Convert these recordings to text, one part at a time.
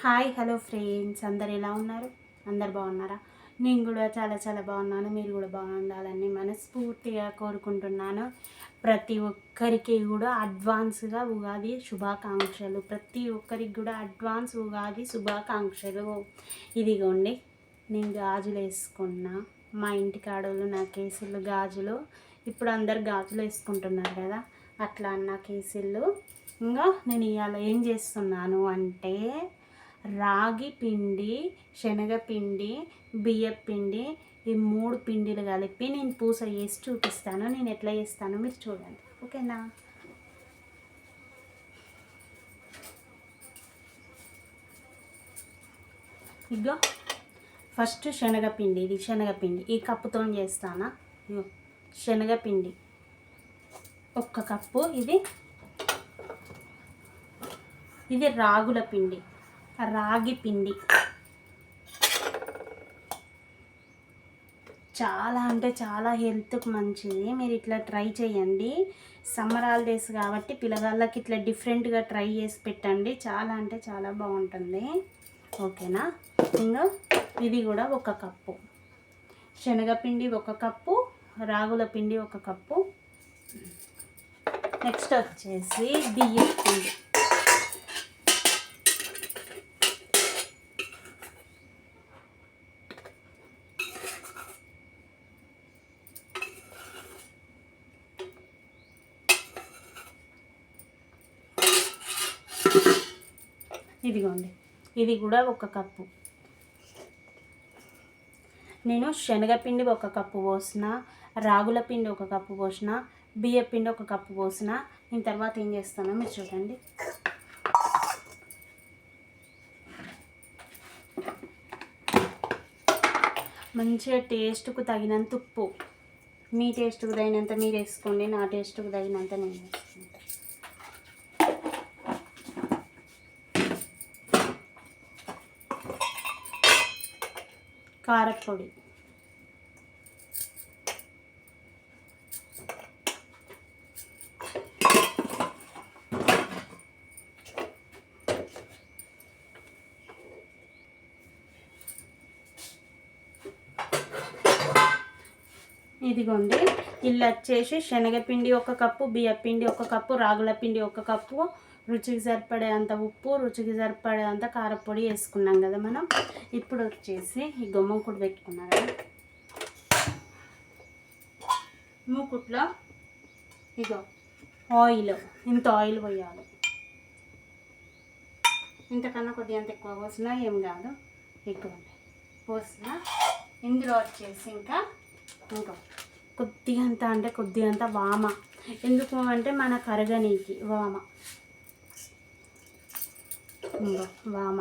Hi hello friends. అందరు ఎలా ఉన్నారు? అందరు బాగున్నారా? నేను కూడా చాలా చాలా బాగున్నాను. మీరు కూడా బాగుండాలని మనస్ఫూర్తిగా కోరుకుంటున్నాను. ప్రతి ఒక్కరికి కూడా అడ్వాన్స్గా ఉగాది శుభాకాంక్షలు. ప్రతి ఒక్కరికి కూడా అడ్వాన్స్ ఉగాది శుభాకాంక్షలు. ఇదిగోండి నేను గాజులు వేసుకున్నా. మా ఇంటి కాడోళ్ళు నా కేసులు గాజులు. ఇప్పుడు అందరు గాజులు వేసుకుంటున్నారు కదా. అట్లా నా కేసులు. ఇంకా నేను ఇవాళ ఏం చేస్తున్నాను అంటే రాగి పిండి శనగపిండి బియ్యపిండి ఈ మూడు పిండిలు కలిపి నేను పూస వేసి చూపిస్తాను. నేను ఎట్లా చేస్తానో మీరు చూడండి. ఓకేనా? ఇగో ఫస్ట్ శనగపిండి ఇది శనగపిండి. ఈ కప్పుతో చేస్తానా? శనగపిండి. ఒక్క కప్పు ఇది. ఇది రాగుల పిండి. రాగి పిండి. చాలా అంటే చాలా హెల్త్కి మంచిది. మీరు ఇట్లా ట్రై చేయండి. సమ్మర్ హాలిడేస్ కాబట్టి పిల్లగాళ్ళకి ఇట్లా డిఫరెంట్గా ట్రై చేసి పెట్టండి. చాలా అంటే చాలా బాగుంటుంది. ఓకేనా? ఇంకా ఇది కూడా ఒక కప్పు. శనగపిండి ఒక కప్పు రాగుల పిండి ఒక కప్పు. నెక్స్ట్ వచ్చేసి బియ్యం పిండి ఇదిగోండి ఇది కూడా ఒక కప్పు. నేను శనగపిండి ఒక కప్పు పోసిన రాగుల పిండి ఒక కప్పు పోసిన బియ్య పిండి ఒక కప్పు పోసిన. నేను తర్వాత ఏం చేస్తానో మీరు చూడండి. మంచిగా టేస్ట్కు తగినంత ఉప్పు. మీ టేస్ట్కు తగినంత మీరు వేసుకోండి నా టేస్ట్కు తగినంత నేను కారపొడి. ఇదిగోండి ఇల్లు వచ్చేసి శనగపిండి ఒక కప్పు బియ్యపిండి ఒక కప్పు రాగుల పిండి ఒక కప్పు రుచికి సరిపడే అంత ఉప్పు రుచికి సరిపడే అంత కారపొడి వేసుకున్నాం కదా మనం. ఇప్పుడు వచ్చేసి ఈ గుమ్మకుడు పెట్టుకున్నాం కదా. మూకుట్లో ఇగో ఆయిల్ ఇంత ఆయిల్ పోయాలి. ఇంతకన్నా కొద్దిగా అంత ఎక్కువ పోసినా ఏం కాదు. ఎక్కువ పోసిన ఇందులో వచ్చేసి ఇంకా ఇంకా కొద్దిగా అంత అంటే కొద్దిగా అంత వామ. ఎందుకు అంటే మన కరగనీకి వామ. వామ.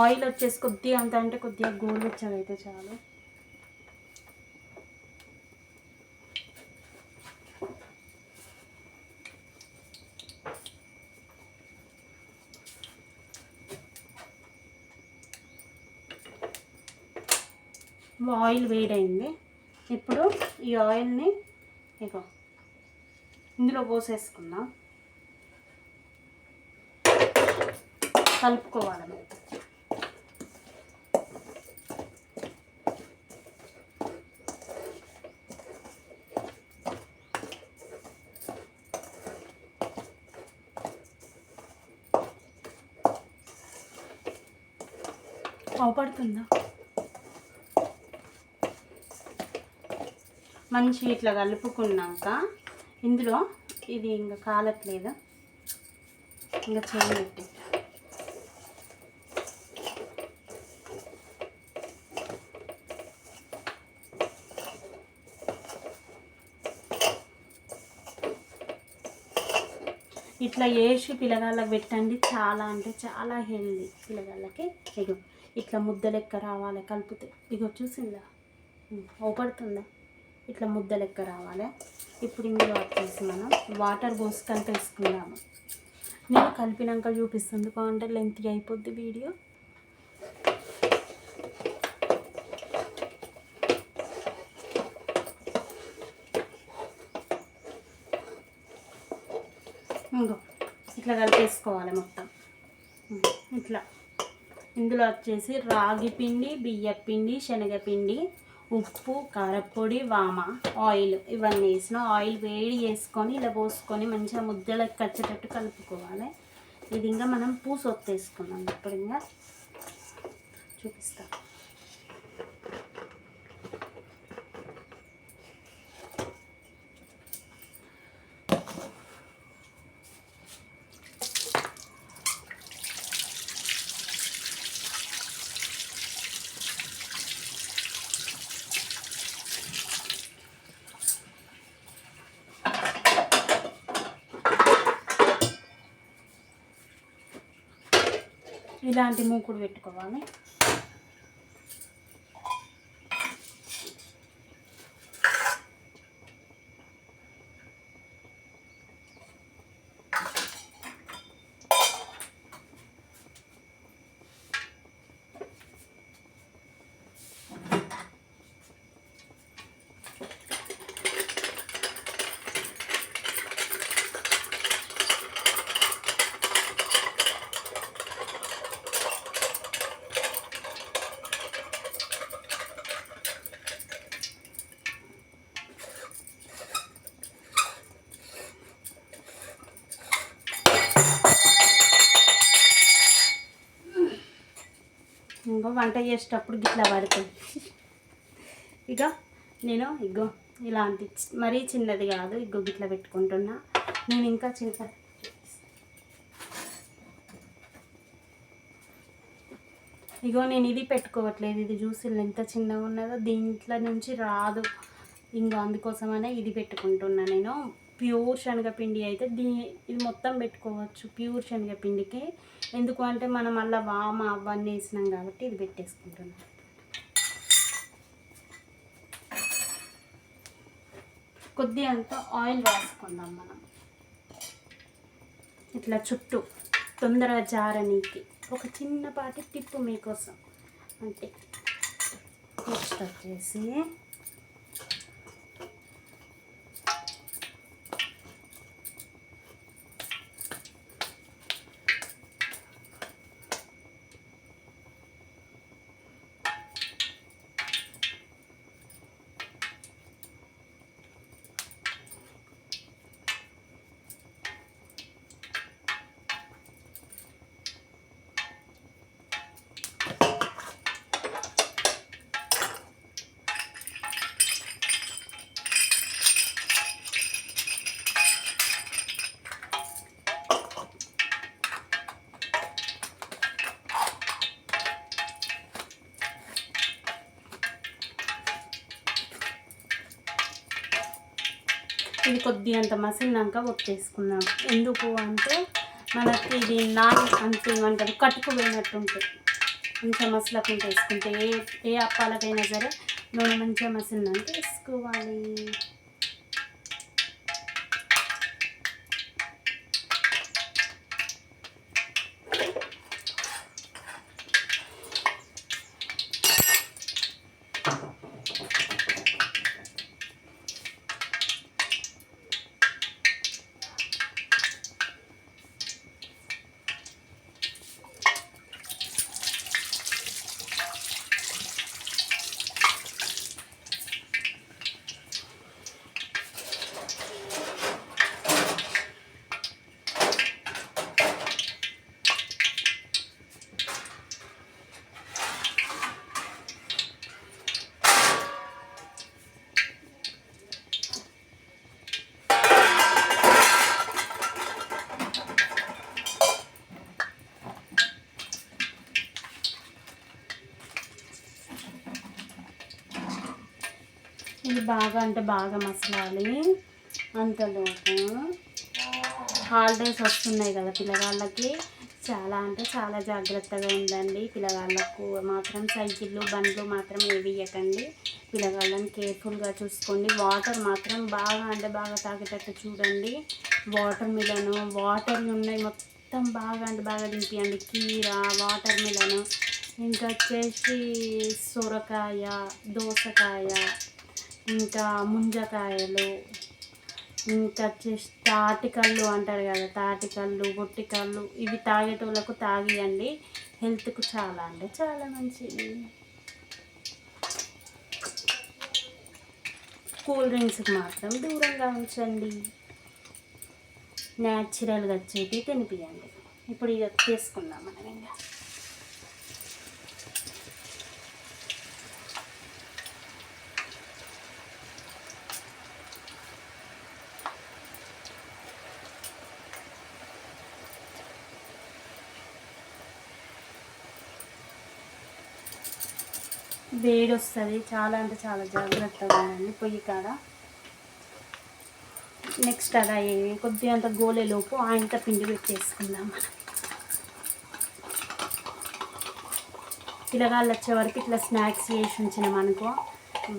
ఆయిల్ వచ్చేసి కొద్దిగా అంత అంటే కొద్దిగా గోరువెచ్చగా అయితే చాలు. ఆయిల్ వేడైంది. ఇప్పుడు ఈ ఆయిల్ని ఇగో ఇందులో పోసేసుకుందాం. కలుపుకోవాలి అవపడుతుందా మంచి ఇట్లా కలుపుకున్నాక ఇందులో ఇది ఇంకా కాలట్లేదు. ఇంకా చేయబెట్టి ఇట్లా వేసి పిల్లగాళ్ళకి పెట్టండి. చాలా అంటే చాలా హెల్దీ పిల్లగాళ్ళకి ఇగో ఇట్లా ముద్ద లెక్క రావాలి కలిపితే. ఇగో చూసిందా? ఓపడుతుందా ఇట్లా ముద్ద లెక్క రావాలి. ఇప్పుడు ఇందులో వచ్చేసి మనం వాటర్ పోసుకొని తెలుసుకుందాము నేను కలిపినాక చూపిస్తుంది బాగుంటే లెంత్ అయిపోద్ది వీడియో. ఇంకో ఇట్లా కలిపేసుకోవాలి మొత్తం. ఇట్లా. ఇందులో వచ్చేసి రాగి పిండి బియ్య పిండి శనగపిండి ఉప్పు కారపొడి వామ ఆయిల్. ఇవన్నీ వేసిన ఆయిల్ వేడి చేసుకొని ఇలా పోసుకొని మంచిగా ముద్దలకు కచ్చేటట్టు కలుపుకోవాలి. ఇది ఇంకా మనం పూసొత్తేసుకున్నాం ఇప్పుడు ఇంకా చూపిస్తాం. ఇలాంటి మూకుడు పెట్టుకోవాలి. ఇంకో వంట చేసేటప్పుడు గిట్లా పడుతుంది. ఇక నేను ఇగో ఇలాంటి మరీ చిన్నది కాదు ఇగో గిట్లా పెట్టుకుంటున్నా. నేను ఇంకా చిన్న ఇగో నేను ఇది పెట్టుకోవట్లేదు ఇది చూసి ఎంత చిన్నగా ఉన్నదో దీంట్లో నుంచి రాదు. ఇంకా అందుకోసమనే ఇది పెట్టుకుంటున్నా నేను. ప్యూర్ శనగపిండి అయితే దీ ఇది మొత్తం పెట్టుకోవచ్చు ప్యూర్ శనగపిండికి. ఎందుకు అంటే మనం మళ్ళీ వామ అవన్నీ వేసినాం కాబట్టి ఇది పెట్టేసుకుంటున్నాం. కొద్ది అంత ఆయిల్ రాసుకుందాం మనం. ఇట్లా చుట్టూ తొందరగా జారనీకి. ఒక చిన్నపాటి టిప్పు మీకోసం. అంటే నెక్స్ట్ వచ్చేసి ఇది కొద్ది అంత మసిలినాక ఒత్తేసుకుందాం ఎందుకు అంటే మనకి ఇది నాన్ అంటే ఏమంటారు? కట్టుకుపోయినట్టు ఉంటుంది మంచిగా మసలకుండా వేసుకుంటే ఏ ఏ అప్పాలకైనా సరే నూనె మంచిగా మసిలినాక వేసుకోవాలి. బాగా అంటే బాగా మసలాలి. అంతలోపు హాలిడేస్ వస్తున్నాయి కదా పిల్లగాళ్ళకి. చాలా అంటే చాలా జాగ్రత్తగా ఉండండి. పిల్లగాళ్ళకు మాత్రం సైకిళ్ళు బండ్లు మాత్రం ఏవి ఇవ్వకండి పిల్లగాళ్ళని కేర్ఫుల్గా చూసుకోండి. వాటర్ మాత్రం బాగా అంటే బాగా తాగేటట్టు చూడండి. వాటర్ మిలను వాటర్ ఉన్నాయి మొత్తం బాగా అంటే బాగా దింపియండి. కీర వాటర్ మిలను. ఇంకా వచ్చేసి సొరకాయ దోసకాయ ఇంకా ముంజకాయలు ఇంకా వచ్చేసి తాటికల్లు అంటారు కదా తాటికల్లు గొట్టికల్లు ఇవి తాగేటోళ్ళకు తాగియండి. హెల్త్కు చాలా అంటే చాలా మంచిది. కూల్ డ్రింక్స్కి మాత్రం దూరంగా ఉంచండి. న్యాచురల్గా వచ్చేటి తినిపియండి. ఇప్పుడు ఇక తీసుకుందాం మనం ఇంకా. వేడి వస్తుంది చాలా అంటే చాలా జాగ్రత్తగా ఉండండి పొయ్యి కాడ. నెక్స్ట్ అలా అయ్యి కొద్దిగా అంత గోలేలోపు ఆయంత పిండి పెట్టేసుకుందాం. మనం పిల్లగాళ్ళు వచ్చే వరకు ఇట్లా స్నాక్స్ చేసి ఉంచినాం అనుకో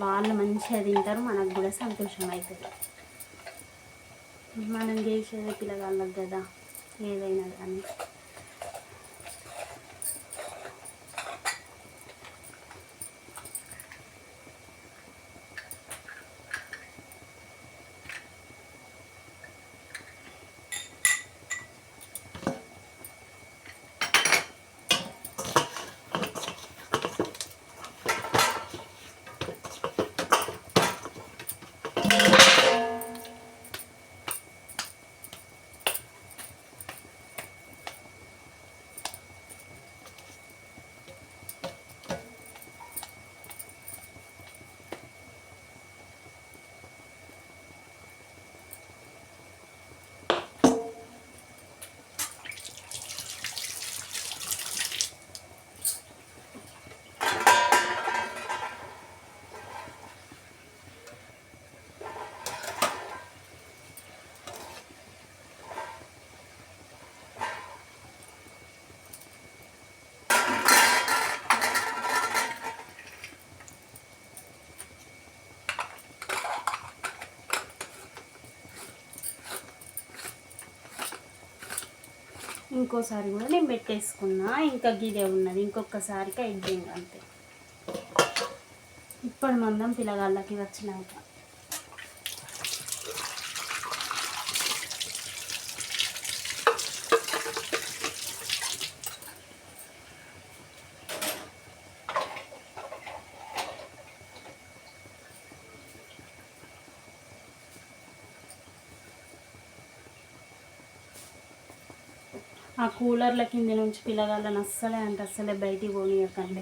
వాళ్ళు మంచిగా తింటారు. మనకు కూడా సంతోషం అవుతుంది మనం చేసేది పిల్లగాళ్ళకి కదా. ఏదైనా కానీ. ఇంకోసారి కూడా నేను పెట్టేసుకున్నా. ఇంకా గిదే ఉన్నది. ఇంకొకసారికి అయిపోయింది అంతే. ఇప్పటి మందం పిల్లగాళ్ళకి వచ్చినాక ఆ కూలర్ల కింద నుంచి పిల్లగాళ్ళని అస్సలే అంటే అస్సలే బయటికి పోనీయకండి.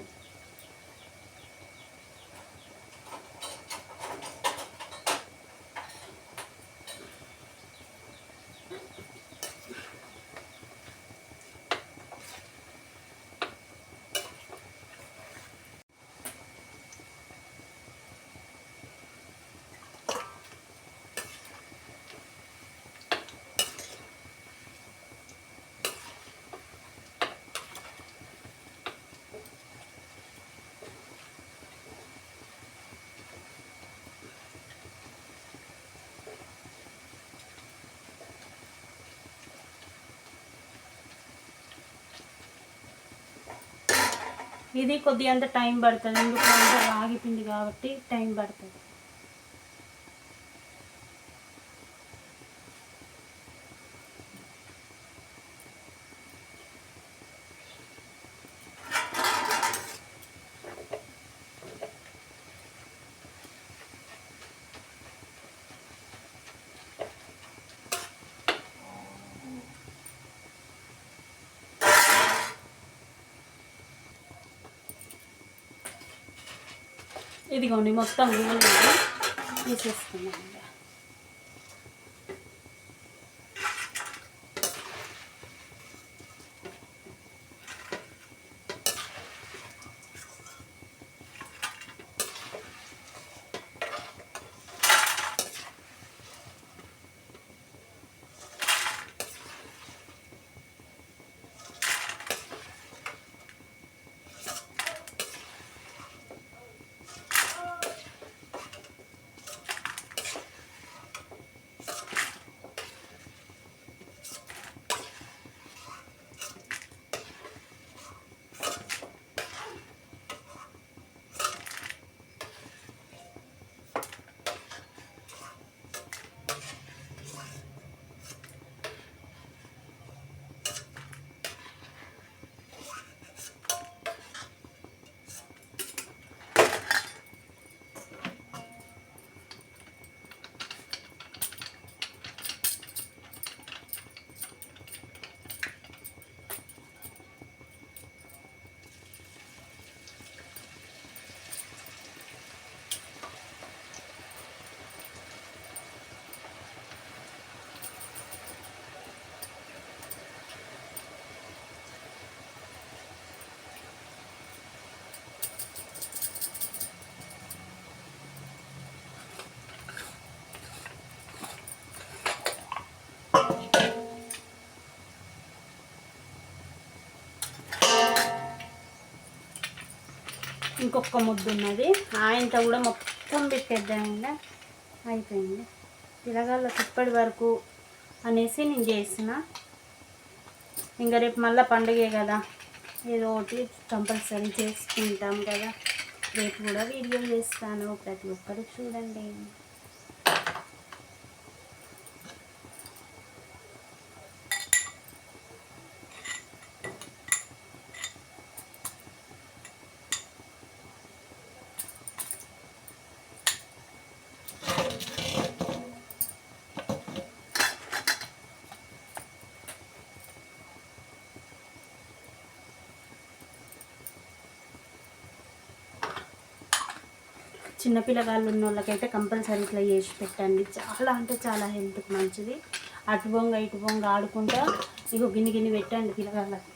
ఇది కొద్దిగా అంత టైం పడుతుంది. ఎందుకంటే రాగి పిండి కాబట్టి టైం పడుతుంది. ఇదిగోండి మొత్తం గోల్డ్ తీసేసుకున్నాను ఇంకొక ముద్దు ఉన్నది. ఆయనతో కూడా మొత్తం పెట్టేద్దామండి. అయిపోయింది. పిల్లగాళ్ళకి ఇప్పటి వరకు అనేసి నేను చేసిన. ఇంకా రేపు మళ్ళీ పండుగే కదా. ఏదో ఒకటి కంపల్సరీ చేసుకుంటాం కదా. రేపు కూడా వీడియో చేస్తాను. ప్రతి ఒక్కరు చూడండి. చిన్నపిల్లగాళ్ళు ఉన్న వాళ్ళకైతే కంపల్సరీ ఇట్లా చేసి పెట్టండి. చాలా అంటే చాలా హెల్త్కి మంచిది. అటు బొంగ ఇటు బొంగ ఆడుకుంటా ఇగో గిన్నె గిన్నె పెట్టండి పిల్లగాళ్ళకి.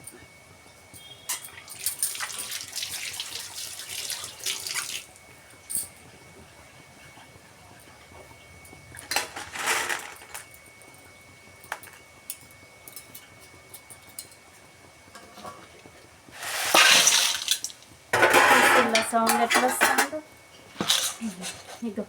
సౌండ్ ఎట్లా వస్తుంది? ఇదో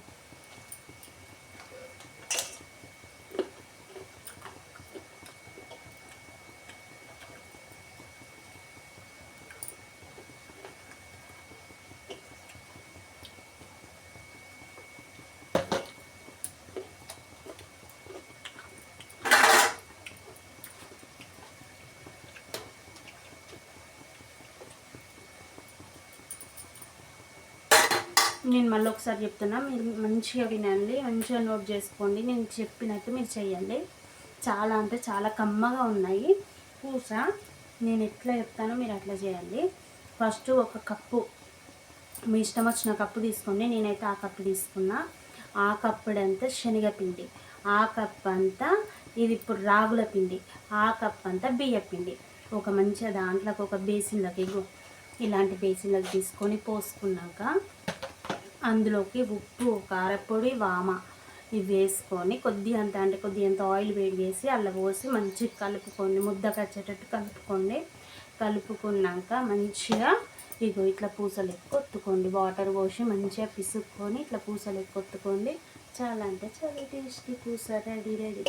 నేను మళ్ళీ ఒకసారి చెప్తున్నా మీరు మంచిగా వినండి మంచిగా నోట్ చేసుకోండి నేను చెప్పినట్టు మీరు చేయండి చాలా అంటే చాలా కమ్మగా ఉన్నాయి. పూస నేను ఎట్లా చెప్తానో మీరు అట్లా చేయండి. ఫస్ట్ ఒక కప్పు మీ ఇష్టం వచ్చిన కప్పు తీసుకోండి. నేనైతే ఆ కప్పు తీసుకున్నా. ఆ కప్పుడంతా శనగపిండి ఆ కప్ అంతా ఇది ఇప్పుడు రాగుల పిండి ఆ కప్ అంతా బియ్య పిండి. ఒక మంచిగా దాంట్లోకి ఒక బేసిన్లోకి ఇలాంటి బేసిన్లోకి తీసుకొని పోసుకున్నాక అందులోకి ఉప్పు కారపొడి వామ ఇవి వేసుకొని కొద్ది అంత అంటే కొద్ది అంత ఆయిల్ వేడి చేసి అలా పోసి మంచిగా కలుపుకోండి. ముద్ద కచ్చేటట్టు కలుపుకోండి. కలుపుకున్నాక మంచిగా ఇగో ఇట్లా పూసలు కొట్టుకోండి వాటర్ పోసి మంచిగా పిసుక్కొని ఇట్లా పూసలు కొట్టుకోండి చాలా అంటే చాలా టేస్టీ పూస రెడీ రెడీ.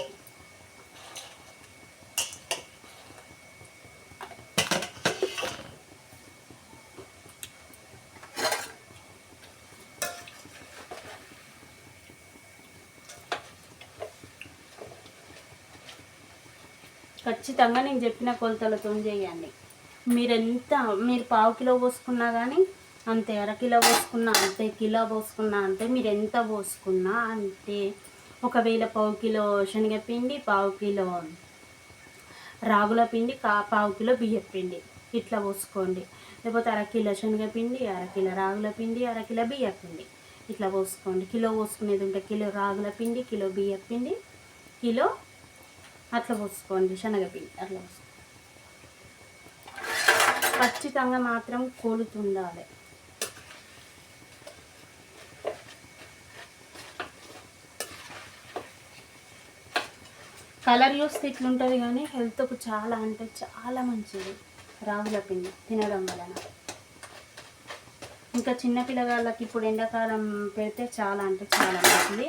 ఖచ్చితంగా నేను చెప్పిన కొలతలతో చేయండి. మీరు ఎంత మీరు పావు కిలో పోసుకున్నా కానీ అంతే అర కిలో పోసుకున్నా అంతే కిలో పోసుకున్నా అంతే మీరు ఎంత పోసుకున్నా అంతే. ఒకవేళ పావు కిలో శనగపిండి పావు కిలో రాగుల పిండి కా పావు కిలో బియ్యం పిండి ఇట్లా పోసుకోండి. లేకపోతే అరకిలో శనగపిండి అరకిలో రాగుల పిండి అరకిలో బియ్యం పిండి ఇట్లా పోసుకోండి. కిలో పోసుకునేది ఉంటే కిలో రాగుల పిండి కిలో బియ్యం పిండి కిలో అట్లా పోసుకోండి శనగపిండి అట్లా పోసుకోండి. ఖచ్చితంగా మాత్రం కోలుతుండాలి. కలర్ చూస్తే ఇట్లుంటుంది కానీ హెల్త్కు చాలా అంటే చాలా మంచిది రాగుల పిండి తినడం వలన. ఇంకా చిన్న పిల్లగాళ్ళకి ఇప్పుడు ఎండాకాలం పెడితే చాలా అంటే చాలా మంచిది.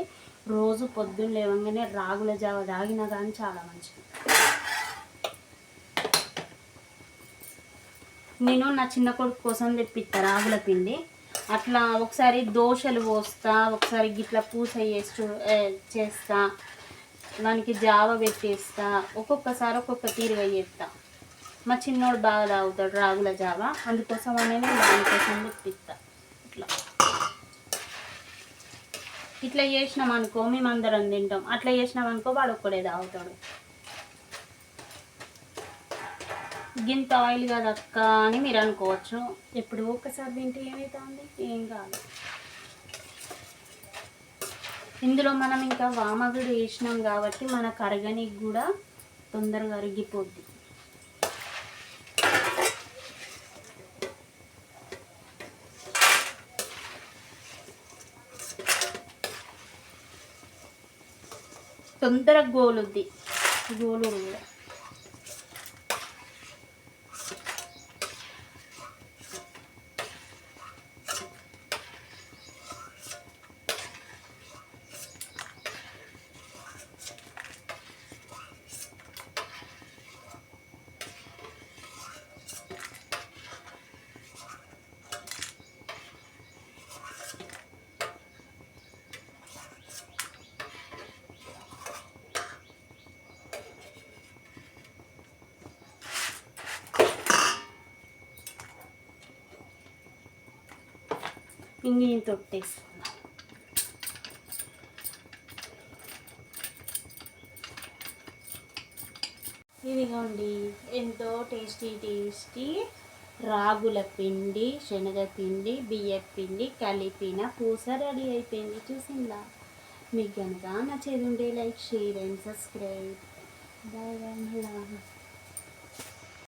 రోజు పొద్దున్న లేవగానే రాగుల జావ తాగినా కానీ చాలా మంచిది. నేను నా చిన్న కొడుకు కోసం తెప్పిస్తా రాగుల పిండి. అట్లా ఒకసారి దోశలు పోస్తా ఒకసారి గిట్ల పూస చేసి చేస్తా. దానికి జావ పెట్టేస్తా. ఒక్కొక్కసారి ఒక్కొక్క తీరుగా చేస్తా మా చిన్నోడు బాగా తాగుతాడు రాగుల జావ. అందుకోసం అనేది దానికోసం తెప్పిస్తా ఇట్లా ఇట్లా చేసినాం అనుకో మేము అందరం తింటాం. అట్లా చేసినాం అనుకో వాడు ఒక్కడే తాగుతాడు. గింత ఆయిల్ కదా అక్క అని మీరు అనుకోవచ్చు. ఎప్పుడు ఒక్కసారి తింటే ఏమవుతుంది ఏం కాదు. ఇందులో మనం ఇంకా వామగుడు వేసినాం కాబట్టి మన కరగనికి కూడా తొందరగా అరిగిపోద్ది. తొందరగా గోలుద్ది. గోలు కూడా ఇంక ఈయన తొట్టేసుకుందాం ఇదిగోండి ఎంతో టేస్టీ టేస్టీ రాగుల పిండి శనగపిండి బియ్య పిండి కలిపిన పూస రెడీ అయిపోయింది. చూసిందా? మీకు కనుక నచ్చేది ఉండే like share and subscribe. Bye bye